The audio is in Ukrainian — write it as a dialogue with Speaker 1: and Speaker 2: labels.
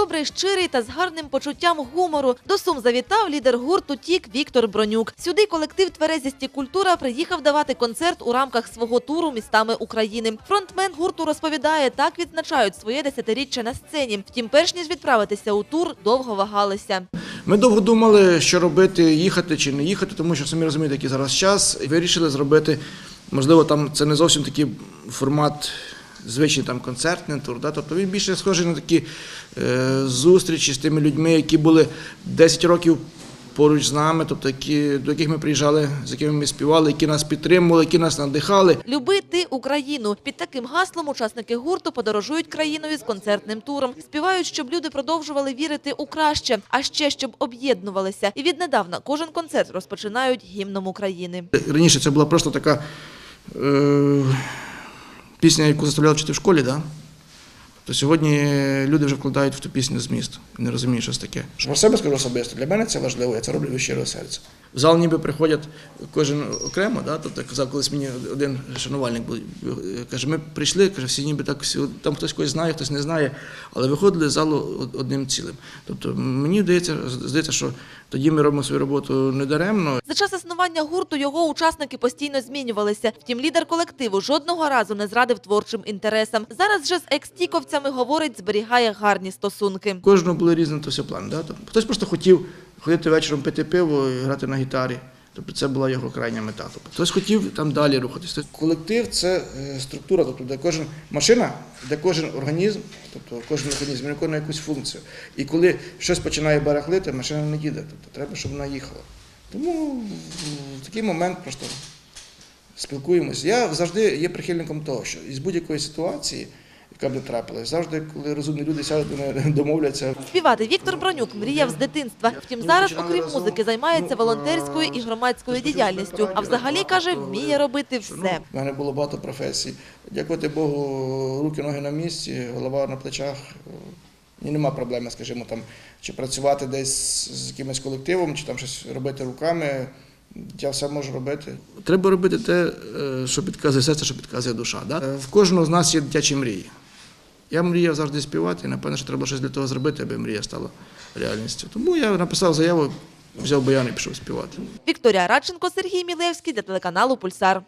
Speaker 1: добрий, щирий та з гарним почуттям гумору. До Сум завітав лідер гурту Тік Віктор Бронюк. Сюди колектив Тверезісті культура приїхав давати концерт у рамках свого туру містами України. Фронтмен гурту розповідає, так відзначають своє десятиріччя на сцені. Втім, перш ніж відправитися у тур, довго вагалися.
Speaker 2: Ми довго думали, що робити, їхати чи не їхати, тому що самі розумієте, який зараз час. І вирішили зробити, можливо, там це не зовсім такий формат. Звичний там концертний тур, да? тобто він більше схожий на такі е, зустрічі з тими людьми, які були 10 років поруч з нами, тобто які, до яких ми приїжджали, з якими ми співали, які нас підтримували, які нас надихали.
Speaker 1: Любити Україну під таким гаслом учасники гурту подорожують країною з концертним туром. Співають, щоб люди продовжували вірити у краще, а ще щоб об'єднувалися. І віднедавна кожен концерт розпочинають гімном України.
Speaker 2: Раніше це була просто така е, пісня, яку заставляли вчити в школі, да? то сьогодні люди вже вкладають в ту пісню зміст не розуміють, що це таке. Про себе скажу особисто, для мене це важливо, я це роблю від щирого серця. В зал ніби приходять кожен окремо, да? тобто казав колись мені один шанувальник був, каже, ми прийшли, каже, всі ніби так, всі, там хтось когось знає, хтось не знає, але виходили з залу одним цілим. Тобто мені здається, здається, що тоді ми робимо свою роботу не даремно,
Speaker 1: За час існування гурту його учасники постійно змінювалися. Втім, лідер колективу жодного разу не зрадив творчим інтересам. Зараз же з екс-тіковцями говорить, зберігає гарні стосунки.
Speaker 2: Кожного були різні то все плани. Да? Тобто, хтось просто хотів ходити вечором пити пиво і грати на гітарі. Тобто це була його крайня мета. Тобто, хтось хотів там далі рухатися. Колектив це е, структура, тобто де кожен машина, де кожен організм, тобто кожен організм виконує якусь функцію. І коли щось починає барахлити, машина не їде. Тобто треба, щоб вона їхала. Тому в такий момент просто спілкуємося. Я завжди є прихильником того, що із будь-якої ситуації, яка б не трапилась, завжди, коли розумні люди сядуть, вони домовляться.
Speaker 1: Співати Віктор Бронюк мріяв з дитинства. Втім, зараз, окрім музики, займається волонтерською і громадською діяльністю. А взагалі каже, вміє робити все.
Speaker 2: У мене було багато професій. Дякувати Богу, руки, ноги на місці, голова на плечах. І нема проблеми, скажімо, там, чи працювати десь з якимось колективом, чи там щось робити руками. Я все можу робити. Треба робити те, е, що підказує серце, що підказує душа. Да? Е, В кожного з нас є дитячі мрії. Я мріяв завжди співати, і напевно, що треба щось для того зробити, аби мрія стала реальністю. Тому я написав заяву, взяв баян і пішов співати.
Speaker 1: Вікторія Радченко, Сергій Мілевський для телеканалу Пульсар.